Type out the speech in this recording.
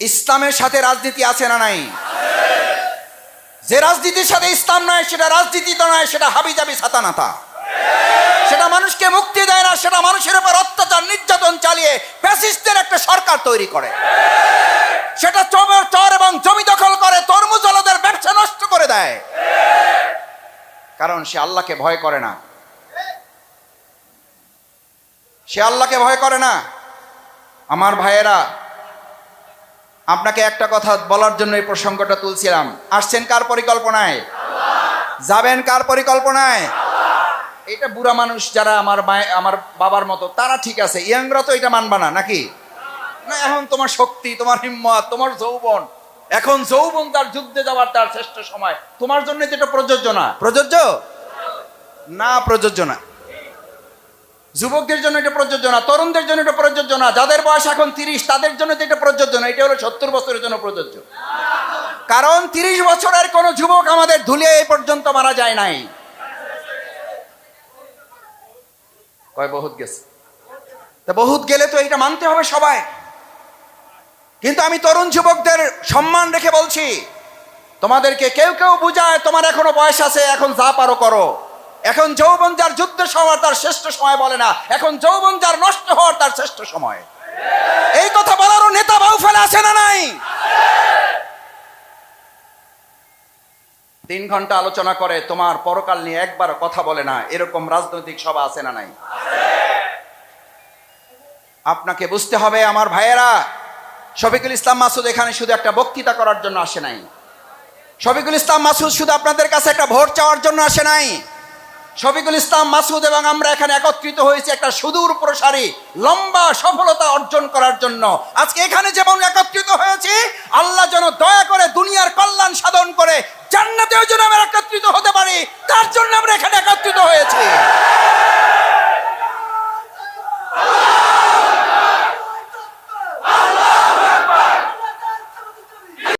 ইসলামের সাথে রাজনীতি আছে না নাই? যে রাজনীতির সাথে ইসলাম নয়, সেটা রাজনীতি তো নয়, সেটা হাবিজাবি ছাতানাতা সেটা মানুষকে মুক্তি দেয় না, সেটা মানুষের উপর অত্যাচার, নির্যাতন চালিয়ে ফ্যাসিস্টের একটা সরকার তৈরি করে। সেটা চর চর এবং জমি দখল করে, তরমুজ আলাদের ব্যবসা নষ্ট করে দেয়। কারণ সে আল্লাহকে ভয় করে না। সে আল্লাহকে ভয় করে না। আমার ভাইয়েরা আপনাকে একটা কথা বলার জন্য এই প্রসঙ্গটা তুলছিলাম। আসছেন কার পরিকল্পনায়? যাবেন কার পরিকল্পনায়? এটা বুড়া মানুষ যারা আমার মায়, আমার বাবার মতো, তারা ঠিক আছে। ইয়াংরা তো এটা মানবা না, নাকি? না, এখন তোমার শক্তি, তোমার হিম্মত, তোমার যৌবন। এখন যৌবন তার যুদ্ধে যাওয়ার তার শ্রেষ্ঠ সময়। তোমার জন্য যেটা প্রযোজ্য না। প্রযোজ্য? না প্রযোজ্য না। যুবকদের জন্য এটা প্রযোজ্য না, তরুণদের জন্য এটা প্রযোজ্য না, যাদের বয়স এখন তিরিশ, তাদের জন্য তো এটা প্রযোজ্য না, এটা হলো সত্তর বছরের জন্য প্রযোজ্য। কারণ তিরিশ বছরের কোন যুবক আমাদের ধুলে এই পর্যন্ত মারা যায় নাই। কয়, বহুত গেছে। তা বহুত গেলে তো এটা মানতে হবে সবাই। কিন্তু আমি তরুণ যুবকদের সম্মান রেখে বলছি, তোমাদেরকে কেউ কেউ বুঝায়, তোমার এখনও বয়স আছে, এখন যা পারো করো। এখন যৌবন যার যুদ্ধ সময় তার শ্রেষ্ঠ সময় বলে না। এখন যৌবন যার নষ্ট হওয়ার তার শ্রেষ্ঠ সময়। এই কথা বলারও নেতা বাউ ফেলে আছে না নাই? তিন ঘণ্টা আলোচনা করে তোমার পরকাল নিয়ে একবার কথা বলে না। এরকম রাজনৈতিক সভা আছে না নাই? আপনাকে বুঝতে হবে আমার ভাইয়েরা, শফিকুল ইসলাম মাসুদ এখানে শুধু একটা বক্তৃতা করার জন্য আসে নাই। শফিকুল ইসলাম মাসুদ শুধু আপনাদের কাছে একটা ভোট চাওয়ার জন্য আসে নাই। শফিকুল ইসলাম মাসুদ এবং আমরা এখানে একত্রিত হয়েছি একটা সুদূর প্রসারী, লম্বা সফলতা অর্জন করার জন্য। আজকে এখানে যেমন একত্রিত হয়েছি, আল্লাহ যেন দয়া করে দুনিয়ার কল্যাণ সাধন করে, জান্নাতেও যেন আমরা একত্রিত হতে পারি, তার জন্য আমরা এখানে একত্রিত হয়েছি।